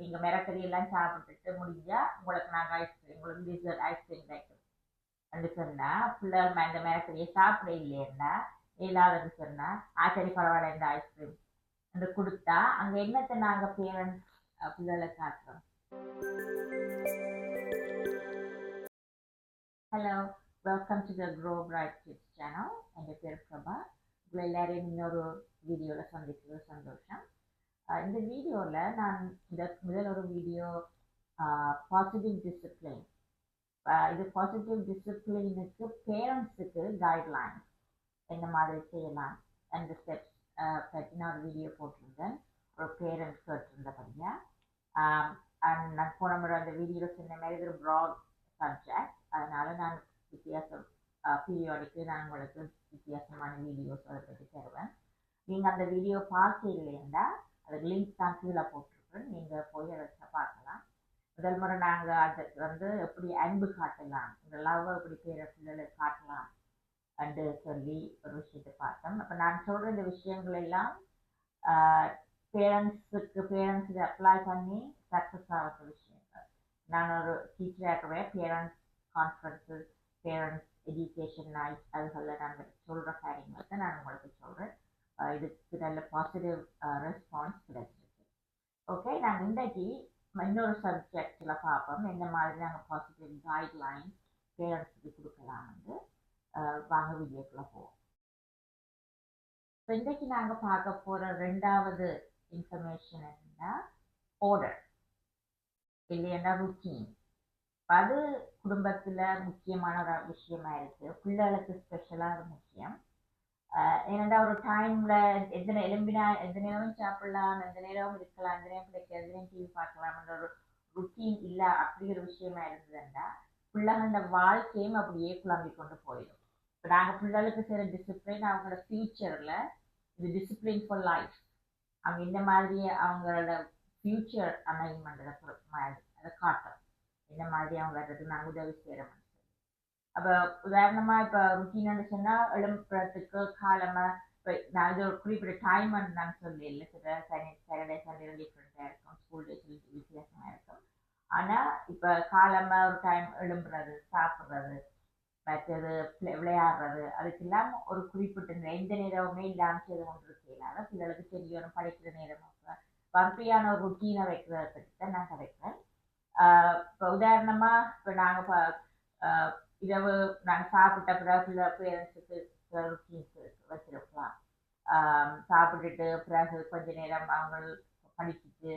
நீங்க மிரக்கறி எல்லாம் சாப்பிட்டுட்டு முடிஞ்சா உங்களுக்கு நாங்க ஐஸ்கிரீம் உங்களுக்கு டிசர்ட் ஐஸ்கிரீம் கிடைக்கும். என்று சொன்னா பிள்ளைகள் இந்த மிரக்கறியை சாப்பிட இல்லையா இல்லாதன்னு சொன்னா ஆச்சரி பரவாயில்ல இந்த ஐஸ்கிரீம் என்று கொடுத்தா அங்க என்னத்தை நாங்க பேரண்ட்ஸ் பிள்ளைகளை காட்டுறோம்? Hello welcome to the grow bright kids channel என் பேர் பிரபா. உங்களை எல்லாரையும் இன்னொரு வீடியோவில் சந்திக்கிறது சந்தோஷம். இந்த வீடியோவில் நான் இந்த முதல் ஒரு வீடியோ பாசிட்டிவ் டிசிப்ளின் இது பாசிட்டிவ் டிசிப்ளினுக்கு பேரண்ட்ஸுக்கு கைட்லைன்ஸ் என்ன மாதிரி செய்யலாம் அந்த ஸ்டெப்ஸ் பற்றி நான் ஒரு வீடியோ போட்டிருந்தேன். ஒரு பேரண்ட்ஸ் கேட்டிருந்தபடியா. அண்ட் நான் போன முறை அந்த வீடியோவில் சொன்ன மாதிரி இது ஒரு ப்ராட் சப்ஜெக்ட் அதனால் நான் வித்தியாசம் பீரியாடிக்கு நான் உங்களுக்கு வித்தியாசமான வீடியோஸ் அதை பற்றி தருவேன். நீங்கள் அந்த வீடியோ பார்க்க இல்லைன்னா அதுக்கு லிங்க் தான் கீழே போட்டிருக்கேன் நீங்கள் போய் அதை பார்க்கலாம். முதல் முறை நாங்கள் அதுக்கு வந்து எப்படி அன்பு காட்டலாம் இந்த லவ் எப்படி பேர பிள்ளைகளை காட்டலாம் அண்டு சொல்லி ஒரு விஷயத்தை பார்த்தோம். அப்போ நான் சொல்கிற இந்த விஷயங்கள் எல்லாம் பேரண்ட்ஸுக்கு பேரண்ட்ஸுக்கு அப்ளை பண்ணி சக்ஸஸ் ஆகிற விஷயங்கள். நான் ஒரு டீச்சராக இருக்கிறேன் parents conferences parents education night அதுகளில் நாங்கள் சொல்கிற காரியங்களை நான் உங்களுக்கு சொல்கிறேன் இதுக்கு நல்ல பாசிட்டிவ் ரெஸ்பான்ஸ் கிடைச்சிருக்கு. ஓகே நாங்கள் இன்றைக்கு இன்னொரு சப்ஜெக்டில் பார்ப்போம். எந்த மாதிரி நாங்கள் பாசிட்டிவ் கைட்லைன்ஸ் பேரண்ட்ஸுக்கு கொடுக்கலாம் வந்து வாங்க வீடியோக்குள்ளே போவோம். இப்போ இன்றைக்கு நாங்கள் பார்க்க போகிற ரெண்டாவது இன்ஃபர்மேஷன் என்னன்னா ஆர்டர் இல்லைன்னா ருட்டீன் அது குடும்பத்தில் முக்கியமான ஒரு விஷயமா இருக்குது பிள்ளைகளுக்கு ஸ்பெஷலாக ஒரு முக்கியம் என்னடா ஒரு டைம்ல எந்த எலும்பினா எந்த நேரம் சாப்பிடலாம் எந்த நேரம் இருக்கலாம் எந்த நேரம் கிடைக்க எந்த நேரம் டிவி பார்க்கலாம்ன்ற ஒரு ருட்டீன் இல்லை அப்படிங்கிற ஒரு விஷயமா இருந்ததுன்னா பிள்ளைகளோட வாழ்க்கையும் அப்படியே குழம்பி கொண்டு போயிடும். இப்போ நாங்கள் பிள்ளைகளுக்கு செய்கிற டிசிப்ளின் அவங்களோட ஃபியூச்சரில் இது டிசிப்ளின் ஃபார் லைஃப் அவங்க இந்த மாதிரி அவங்களோட ஃபியூச்சர் அமைன் அதை காட்டும். இந்த மாதிரி அவங்க வர்றதுக்கு நாங்கள் உதவி செய்கிறோம் அப்போ உதாரணமாக இப்போ ருட்டீன்னு சொன்னால் எழும்புறதுக்கு காலமாக இப்போ நான் இது ஒரு குறிப்பிட்ட டைம் நான் நாங்கள் சொல்லி சில சனி சாட்டர்டே சண்டே டிஃப்ரெண்ட்டாக இருக்கும். ஸ்கூல் டேஸில் வித்தியாசமாக இருக்கும். ஆனால் இப்போ காலமாக ஒரு டைம் எழும்புறது சாப்பிட்றது மற்றது விளையாடுறது அதுக்கெல்லாம் ஒரு குறிப்பிட்ட எந்த நேரமுமே இல்லாமல் செய்து கொண்டு இருக்கல பிள்ளைகளுக்கு தெரியணும் படிக்கிற நேரம் வரிசையான ஒரு ருட்டீனை வைக்கிறத பற்றி தான் நான் கிடைக்கிறேன் இப்போ உதாரணமாக இப்போ நாங்கள் இரவு நாங்கள் சாப்பிட்ட பிறகு பேரண்ட்ஸுக்கு ருட்டீன்ஸ் வச்சிருக்கலாம். சாப்பிட்டுட்டு பிறகு கொஞ்ச நேரம் அவங்க படிச்சுட்டு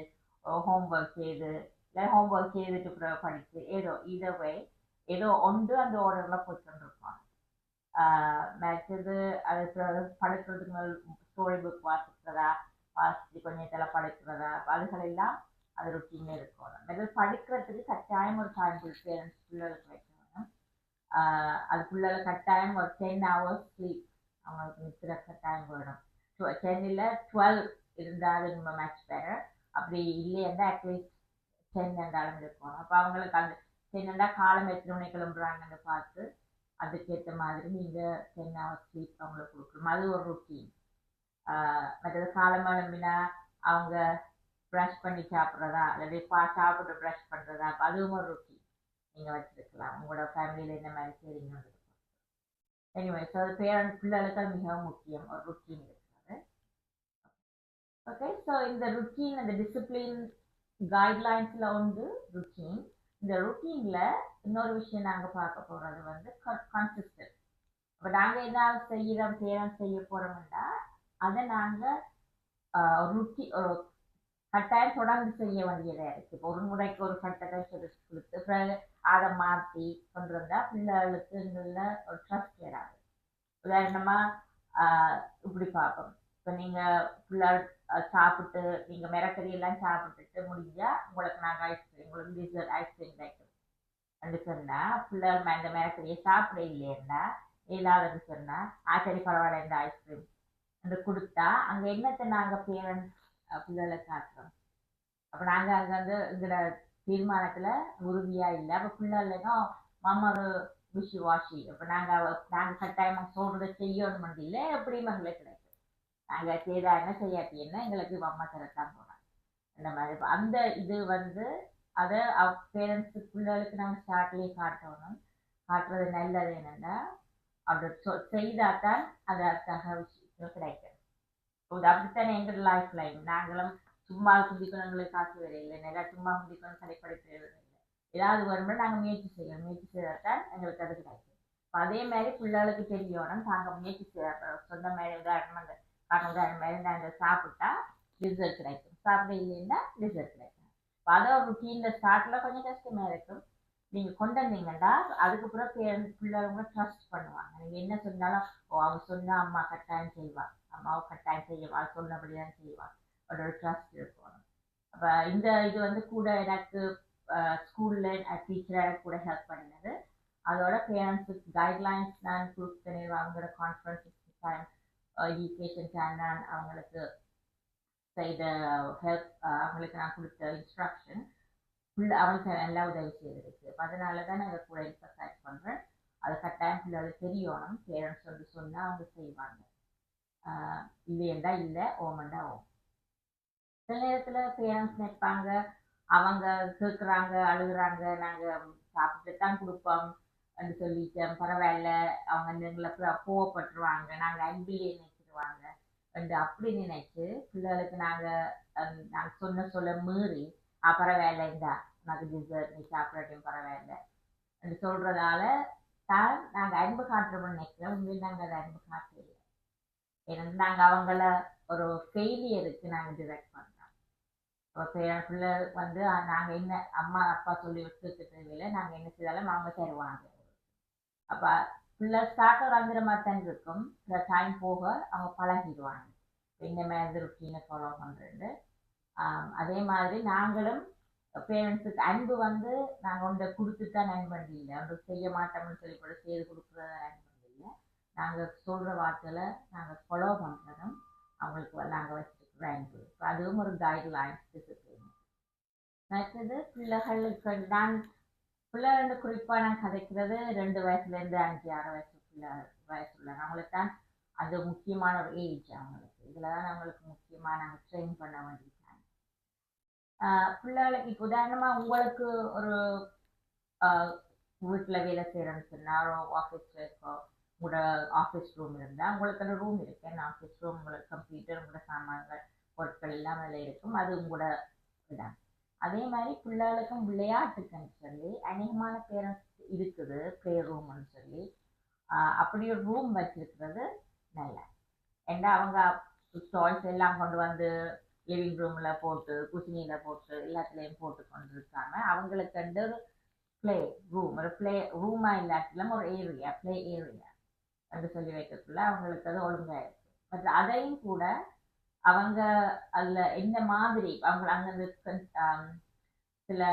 ஹோம்ஒர்க் செய்து இல்லை ஹோம்ஒர்க் செய்துட்டு பிறகு படித்து ஏதோ இதவே ஏதோ ஒன்று அந்த ஆர்டரில் போய்ட்டு இருப்பாங்க மற்றது அது படுக்கிறதுக்கு ஸ்டோரி புக் வாசிக்கிறதா வாசித்து கொஞ்சம் இதெல்லாம் படுக்கிறதா அதுகளெல்லாம் அது ருட்டீனில் இருக்கும். மற்றது படிக்கிறதுக்கு கட்டாயம் ஒரு டைம் பேரண்ட்ஸ் பிள்ளைகளுக்கு Uh, வைக்கணும் கட்டாயம் ஒரு டென் ஹவர்ஸ் ஸ்லீப் அவங்களுக்கு நிற்கிற கட்டாயம் போயிடும். ஸோ டென்னில் டுவெல் இருந்தால் ரொம்ப மேட்ச் பெற அப்படி இல்லையா அட்லீஸ்ட் டென் இருந்தாலும் இருக்கும் அப்போ அவங்களுக்கு அந்த டென்னா காலம் எத்தனை மணி கிளம்புறாங்கன்னு பார்த்து அதுக்கேற்ற மாதிரி நீங்கள் டென் ஹவர்ஸ் ஸ்லீப் அவங்களுக்கு கொடுக்கணும். அது ஒரு ருட்டீன் uh, மற்றது காலம் எழும்பினா அவங்க ப்ரஷ் பண்ணி சாப்பிட்றதா இல்லை பா சாப்பிட்டு ப்ரஷ் பண்ணுறதா அப்போ அதுவும் ஒரு ருட்டீன் நீங்கள் வச்சுருக்கலாம் உங்களோட ஃபேமிலியில் இந்த மாதிரி செய்கிறீங்கன்னு எனிவே ஸோ அது பேரண்ட் பிள்ளைகளுக்கு மிகவும் முக்கியம் ஒரு ருட்டீன் இருக்கிறது ஓகே ஸோ இந்த ருட்டீன் அந்த டிசிப்ளின் கைட்லைன்ஸில் வந்து ருட்டீன் இந்த ருட்டீனில் இன்னொரு விஷயம் நாங்கள் பார்க்க போகிறது வந்து கன்சிஸ்டன்ட் இப்போ நாங்கள் ஏதாவது செய்கிறோம் பேரண்ட் செய்ய போகிறோம்னா அதை நாங்கள் ருட்டி கட்டாயம் தொடர்ந்து செய்ய வேண்டியதாக இருக்குது இப்போ ஒரு முறைக்கு ஒரு கட்டத்தை கொடுத்து பிறகு அதை மாற்றி கொண்டு வந்தால் பிள்ளைகளுக்கு நல்ல ஒரு ட்ரஸ்ட் வராது. உதாரணமாக இப்படி பார்ப்போம். இப்போ நீங்கள் பிள்ளை சாப்பிட்டு நீங்கள் மிரக்கறி எல்லாம் சாப்பிட்டுட்டு முடிஞ்சால் உங்களுக்கு நாங்கள் ஐஸ்கிரீம் உங்களுக்கு டிசர்ட் ஐஸ்கிரீம் கிடைக்கும். என்று சொன்னால் பிள்ளை இந்த மிரக்கறியை சாப்பிட இல்லைன்னா இல்லாதன்னு சொன்னால் ஆ சரி பரவாயில்ல இந்த ஐஸ்கிரீம் என்று கொடுத்தா அங்கே என்னத்தை நாங்கள் பேரண்ட்ஸ் பிள்ளைகளை காட்டுறோம். அப்போ நாங்கள் அங்கே வந்து எங்களோட தீர்மானத்தில் உறுதியாக இல்லை. அப்போ பிள்ளைகளும் மாமா ஒரு விஷி வாஷி அப்போ நாங்கள் நாங்கள் கட்டாயமாக சொல்கிறத செய்யணும் இல்லை. எப்படியும் எங்களுக்கு கிடைக்கும். நாங்கள் செய்தா என்ன செய்யாட்டி என்ன எங்களுக்கு அம்மா தரத்தான் போனாங்க அந்த மாதிரி. அந்த இது வந்து அதை பேரண்ட்ஸு பிள்ளைகளுக்கு நம்ம ஸ்டார்ட்லேயே காட்டணும். காட்டுறது நல்லது என்னென்னா அப்படி சொ செய்தால் தான் அது அதுக்காக விஷயம் கிடைக்கும். போகுது அப்படித்தானே எங்கள் லைஃப் லைன் நாங்களும் சும்மா குதிக்கணும் எங்களுக்கு காசு வரையில்லை நிறையா சும்மா குதிக்கணும் கடைப்படுத்த இல்லை ஏதாவது வரும்போது நாங்கள் முயற்சி செய்யணும் முயற்சி செய்தால்தான் எங்களுக்கு அது கிடைக்கும் இப்போ அதே மாதிரி பிள்ளைகளுக்கு தெரியணும் நாங்கள் முயற்சி செய்ய சொந்த மாதிரி உதாரணம் அந்த காரணம் உதாரணம் மாதிரி நாங்கள் சாப்பிட்டா ரிசல்ட் கிடைக்கும் சாப்பிட இல்லைன்னா ரிசல்ட் கிடைக்கும் இப்போ அதை ஒரு டீனில் ஸ்டார்டில் கொஞ்சம் கஷ்டமாக இருக்கும் நீங்கள் கொண்டு வந்தீங்கன்னா அதுக்கப்புறம் பேரண்ட்ஸ் பிள்ளைங்க ட்ரஸ்ட் பண்ணுவாங்க. நீங்கள் என்ன சொன்னாலும் ஓ அவ சொன்னால் அம்மா கட்டாயம் செய்வாள் அம்மாவை கட்டாயம் செய்வாள் சொன்னபடி தான் செய்வாள் ஒரு ட்ரஸ்ட் இருக்கணும் அப்போ இந்த இது வந்து கூட எனக்கு ஸ்கூலில் டீச்சராக கூட ஹெல்ப் பண்ணினது. அதோட பேரண்ட்ஸுக்கு கைட்லைன்ஸ் நான் கொடுத்தேன் அவங்களோட கான்ஃபரன்ஸ் டைம் எஜுகேஷன் டைம் நான் அவங்களுக்கு செய்த ஹெல்ப் அவங்களுக்கு நான் கொடுத்த இன்ஸ்ட்ரக்ஷன் ஃபுல் அவங்களுக்கு நல்லா உதவி செய்திருக்கு. அதனால தான் நான் இதை கூட எக்ஸசைஸ் பண்ணுறேன் அது கட்டாயம் பிள்ளைகளுக்கு தெரியணும் பேரண்ட்ஸ் வந்து சொன்னால் அவங்க செய்வாங்க. இல்லையண்டா இல்லை ஓமண்டா ஓம் சில நேரத்தில் பேரண்ட்ஸ் நினைப்பாங்க அவங்க கேட்குறாங்க அழுகுறாங்க நாங்கள் சாப்பிட்டு தான் கொடுப்போம் அப்படின்னு சொல்லிட்டோம் பரவாயில்ல அவங்க எங்களை கோவப்பட்டுருவாங்க நாங்கள் அன்பிலே நினைச்சிருவாங்க என்று அப்படி நினைச்சு பிள்ளைகளுக்கு நாங்கள் நாங்கள் சொன்ன சொல்ல மீறி பரவாயில்ல இந்தா. உனக்கு டிசர்ட் நீ சாப்பிடட்டும் பரவாயில்ல. என்று சொல்றதால தான் நாங்கள் அன்பு காட்டுறோம்னு நினைக்கிறோம் உண்மையில் நாங்கள் அதை அன்பு காட்டல. ஏன்னா நாங்கள் அவங்கள ஒரு ஃபெயிலியருக்கு நாங்கள் டிரெக்ட் பண்ணுறோம் இப்போ பிள்ளை வந்து நாங்கள் என்ன அம்மா அப்பா சொல்லி விட்டு தேவையில்லை நாங்கள் என்ன செய்தாலும் அவங்க தருவாங்க. அப்போ பிள்ளை ஸ்டார்டர் வந்துற மாதிரி தான் இருக்கும். சில டைம் போக அவங்க பழகிடுவாங்க. இந்த மாதிரி ருட்டீனை ஃபாலோ பண்ணுறது அதே மாதிரி நாங்களும் பேரண்ட்ஸுக்கு அன்பு வந்து நாங்கள் ஒன்றை கொடுத்துட்டு தான் அன்பு இல்லை ஒன்று செய்ய மாட்டோம்னு சொல்லி கூட செய்து கொடுக்குறத அன்பு இல்லை நாங்கள் சொல்கிற வார்த்தையில் நாங்கள் ஃபாலோ பண்ணுறதும் அவங்களுக்கு நாங்கள் வச்சுருக்கிற அன்பு. இப்போ அதுவும் ஒரு கைட்லைன்ஸ் டிசிப்ளின் மற்றது பிள்ளைகளுக்கு நான் பிள்ளைகளுக்கு குறிப்பாக நான் கதைக்கிறது ரெண்டு வயசுலேருந்து அஞ்சு ஆறு வயசு பிள்ளை வயசுள்ள அவங்களுக்கு தான் அது முக்கியமான ஒரு ஏஜ் அவங்களுக்கு. இதில் தான் அவங்களுக்கு முக்கியமாக நாங்கள் ட்ரெயின் பண்ண வேண்டியது. பிள்ளைகளுக்கு இப்போ உதாரணமாக உங்களுக்கு ஒரு வீட்டில் வேலை செய்கிறேன்னு சொன்னால் ஆஃபீஸ் இருக்கோ உங்களோட ஆஃபீஸ் ரூம் இருந்தால் உங்களுக்கு அந்த ரூம் இருக்கு. அந்த ஆஃபீஸ் ரூம் உங்களோட கம்ப்யூட்டர் உங்களோட சாமான்கள் பொருட்கள் எல்லாம் அதில் இருக்கும். அது உங்களோட இடம் அதே மாதிரி பிள்ளைகளுக்கும் விளையாட்டுக்குன்னு சொல்லி அநேகமான பேரண்ட்ஸ் இருக்குது ப்ளே ரூம்னு சொல்லி. அப்படி ஒரு ரூம் வச்சிருக்கிறது நல்ல. ஏன்னா அவங்க டாய்ஸ் எல்லாம் கொண்டு வந்து லிவிங் ரூமில் போட்டு குசினியில் போட்டு எல்லாத்துலேயும் போட்டு கொண்டு இருக்காம அவங்களுக்கு வந்து ஒரு ப்ளே ரூம் ஒரு ப்ளே ரூமாக இல்லாட்டிலும் ஒரு ஏரியா ப்ளே ஏரியா என்று சொல்லி வைக்கக்குள்ள அவங்களுக்கு அது ஒழுங்காக இருக்கு பட் அதையும் கூட அவங்க அதில் இந்த மாதிரி அவங்க அங்கே um, சில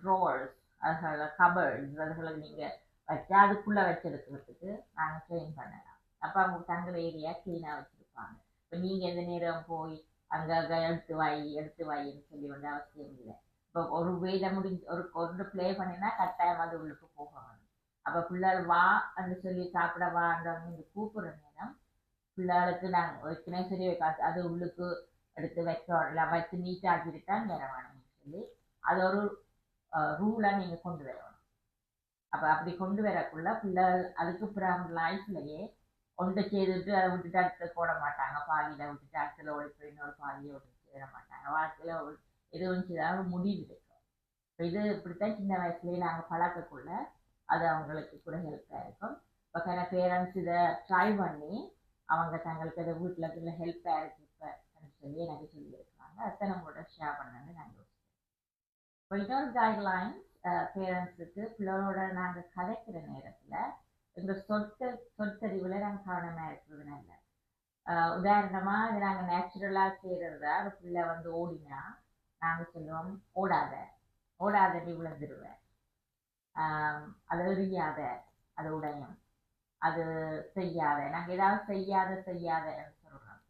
ட்ரோல்ஸ் அதுகளை கபர்ட்ஸ் அதுகளை நீங்கள் வச்சு அதுக்குள்ளே வச்சிருக்கிறதுக்கு நாங்கள் ட்ரெயின் பண்ணலாம். அப்போ அவங்க தங்குற ஏரியா க்ளீனாக வச்சுருப்பாங்க. இப்போ நீங்கள் எந்த நேரம் போய் அங்கே எடுத்து வாய் எடுத்து வாயின்னு சொல்லி வேண்டிய அவசியம் இல்லை. இப்போ ஒரு வேலை முடிஞ்சு ஒரு ஒன்று ப்ளே பண்ணினா கட்டாயம் அது உள்ளுக்கு போக வேணும் அப்போ பிள்ளைகள் வா என்று சொல்லி சாப்பிட வான்றவங்க இந்த கூப்பிட்ற நேரம் பிள்ளைகளுக்கு நாங்கள் வைக்கணும் சரி வைக்காது அது உள்ளுக்கு எடுத்து வைக்க வச்சு நீட்டாக்கிட்டு நேரம் வேற வேணும்னு சொல்லி அது ஒரு ரூலாக நீங்கள் கொண்டு வரணும். அப்போ அப்படி கொண்டு வரக்குள்ள பிள்ளைகள் அதுக்கு அப்புறம் லைஃப்லையே ஒன்றை செய்துட்டு அதை விட்டுட்டு அடுத்து போட மாட்டாங்க. பாதியில் விட்டுட்டு அடுத்துல ஒழிப்பு இன்னொரு பாதியை விட்டு சேர மாட்டாங்க. வாழ்க்கையில் எது ஒன்று செய்தாலும் முடிவு இருக்கும் இப்போ இது இப்படித்தான் சின்ன வயசுலேயே நாங்கள் பழக்கக்குள்ள அது அவங்களுக்கு கூட ஹெல்ப்பாக இருக்கும். இப்போ kind பேரண்ட்ஸ் இதை ட்ரை பண்ணி அவங்க தங்களுக்கு அதை வீட்டில் இருக்கிற ஹெல்ப்பாக இருக்கு இப்போ சொல்லி எனக்கு சொல்லியிருக்காங்க. அதை நம்மளோட ஷேர் பண்ணணும்னு நான் யோசிச்சேன் இப்போ இன்னொரு கைட்லைன்ஸ் பேரண்ட்ஸுக்கு பிள்ளைகளோட நாங்கள் கதைக்கிற நேரத்தில் இந்த சொற்க சொற்கறிவுல நாங்கள் கவனமாக இருக்கிறது நல்ல உதாரணமாக இது நாங்கள் நேச்சுரலாக செய்கிறத ஒரு பிள்ளை வந்து ஓடினா நாங்கள் சொல்லுவோம் ஓடாத. ஓடாத நீ விழுந்துடுவேன் அது எறியாத அது உடையும். அது செய்யாத. நாங்கள் ஏதாவது செய்யாத செய்யாத சொல்கிறோம்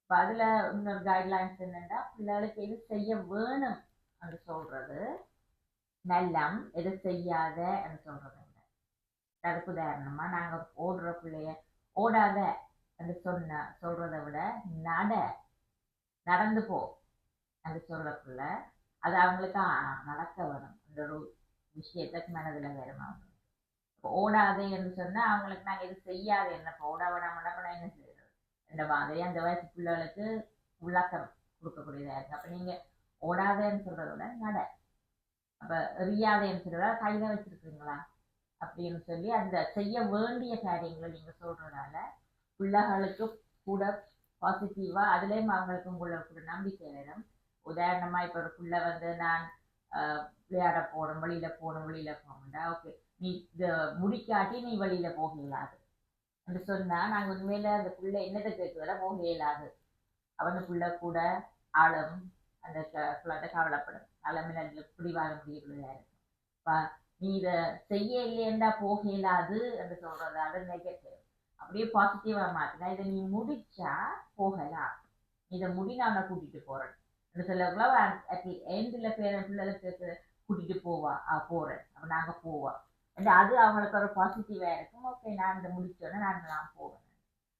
இப்போ அதில் இன்னொரு கைட்லைன்ஸ் என்னென்னா பிள்ளைகளுக்கு எது செய்ய வேணும் என்று சொல்கிறது நல்லம் எது செய்யாத என்று சொல்கிறது தடுப்பு உதாரணமாக நாங்கள் ஓடுற பிள்ளைய ஓடாத அது சொன்ன சொல்கிறத விட நட நடந்து போ என்று சொல்லக்குள்ள அது அவங்களுக்கு நடக்க வரும் அந்த ஒரு விஷயத்தை மனதில் வரும். அவங்க ஓடாதே என்று சொன்னா அவங்களுக்கு நாங்கள் இது செய்யாது. என்ன இப்போ ஓட விடாம என்ன செய்யறது? இந்த மாதிரி அந்த வயசு பிள்ளைகளுக்கு உள்ளாக்கம் கொடுக்கக்கூடியதா இருக்கு. அப்ப நீங்க ஓடாதேன்னு சொல்றத விட நட. அப்ப எறியாதேன்னு சொல்றத கையில வச்சிருக்கீங்களா? அப்படின்னு சொல்லி அந்த செய்ய வேண்டிய காரியங்களை நீங்க சொல்றதால பிள்ளைகளுக்கு கூட பாசிட்டிவா அதுலயும் அவங்களுக்கு உங்களுக்கு கூட நம்பிக்கை வேணும். உதாரணமா இப்ப ஒரு பிள்ளை வந்து நான் விளையாட போகணும் வெளியில போகணும் வெளியில போகணும்டா ஓகே. நீ இத முடிக்காட்டி நீ வெளியில போக இயலாது என்று சொன்னா நாங்க உண்மையில அந்த பிள்ளை என்னத்தை கேட்குறத போக இயலாது அவனுக்குள்ள கூட ஆழம் அந்த க- குழந்தை கவலைப்படும். தலைமையில பிடிவாத முடியக்கூடியதா இருக்கும். நீ இதை செய்ய இல்லையண்டா போக இயலாது என்று சொல்றது அது நெகட்டிவ் அப்படியே பாசிட்டிவா மாத்தினா இதை நீ முடிச்சா போகலாம். இதை முடி நான் கூட்டிட்டு போறேன். என்று சொல்லக்குள்ள எண்டில் பேர பிள்ளைகளுக்கு கூட்டிட்டு போவா போறேன். அப்ப நாங்க போவோம் and அது அவங்களுக்கு ஒரு பாசிட்டிவா இருக்கும். ஓகே நான் இதை முடிச்சோடனே நாங்கள் நான் போவேன்.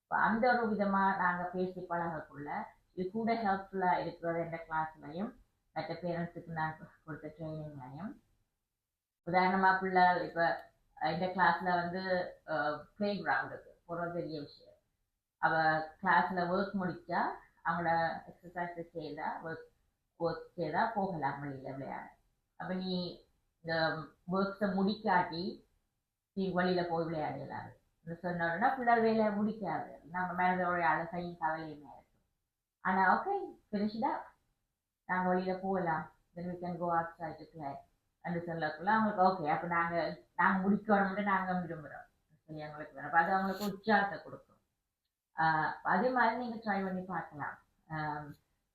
இப்போ அந்த ஒரு விதமா நாங்க பேசி பழகக்குள்ள இது கூட ஹெல்ப்ஃபுல்லா இருக்கிறது எந்த கிளாஸ்லயும் மற்ற பேரண்ட்ஸுக்கு நான் கொடுத்த ட்ரைனிங்லையும் உதாரணமா பிள்ளை இப்ப இந்த கிளாஸ்ல வந்து பிளே கிரவுண்டுக்கு ஒரு பெரிய விஷயம். அவ கிளாஸ்ல ஒர்க் முடிச்சா அவங்கள எக்ஸசைஸ் செய்தா ஒர்க் ஒர்க் செய்தா போகலாம் வழியில விளையாட. அப்ப நீ இந்த ஒர்க்ஸை முடிக்காட்டி நீ வழியில போய் விளையாடலாம் சொன்ன உடனே பிள்ளை வேலை முடிக்காது. நம்ம மேலதோட அழகையும் கவலையுமே இருக்கும் ஆனா ஓகே ஃபினிஷ்டா நாங்க வழியில போகலாம். Then we can go outside to என்று சொல்லக்குள்ள அவங்களுக்கு ஓகே அப்ப நாங்க நாங்க முடிக்கணும்னு நாங்க விரும்புறோம். சரி அவங்களுக்கு வேணும். அது அவங்களுக்கு உற்சாகத்தை கொடுக்கும். ஆஹ் அதே மாதிரி நீங்க ட்ரை பண்ணி பார்க்கலாம். ஆஹ்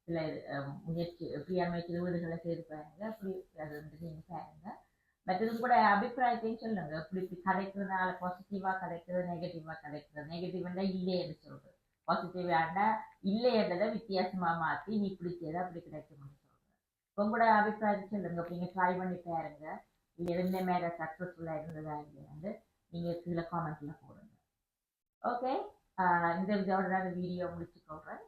சில முயற்சி பிரியாமைக்கு வீடுகளை செய்து பாருங்க. அப்படி அது வந்து நீங்க பாருங்க. மற்றது கூட அபிப்பிராயத்தையும் சொல்லுங்க. இப்படி இப்படி கிடைக்கிறதுனால பாசிட்டிவா கிடைக்கிறது நெகட்டிவா நெகட்டிவ் நெகட்டிவ்னா இல்லைன்னு சொல்றது. பாசிட்டிவாண்டா இல்லைன்றதை வித்தியாசமா மாத்தி நீ இப்படி செய்த அப்படி கிடைக்க முடியும் உங்களோட அபிப்பிராயத்தை சொல்லுங்க இப்ப நீங்கள் ட்ரை பண்ணி பாருங்க. இது எந்த சக்ஸஸ்ஃபுல்லாக சக்சஸ்ஃபுல்லா இருந்ததா இல்லையாண்டு நீங்கள் கீழே காமெண்ட்டில் போடுங்க. ஓகே இந்த இதோட தான் வீடியோ முடிச்சு சொல்கிறேன்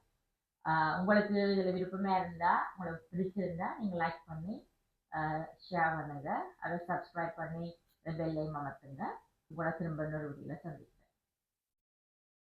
உங்களுக்கு இதில் விருப்பமாக இருந்தால் உங்களுக்கு பிடிச்சிருந்தா நீங்கள் லைக் பண்ணி ஷேர் பண்ணுங்க. அதை சப்ஸ்கிரைப் பண்ணி பெல்லையும் அமர்த்துங்க. உங்களோட திரும்ப இன்னொரு வீடியோவில் சந்திப்போம்.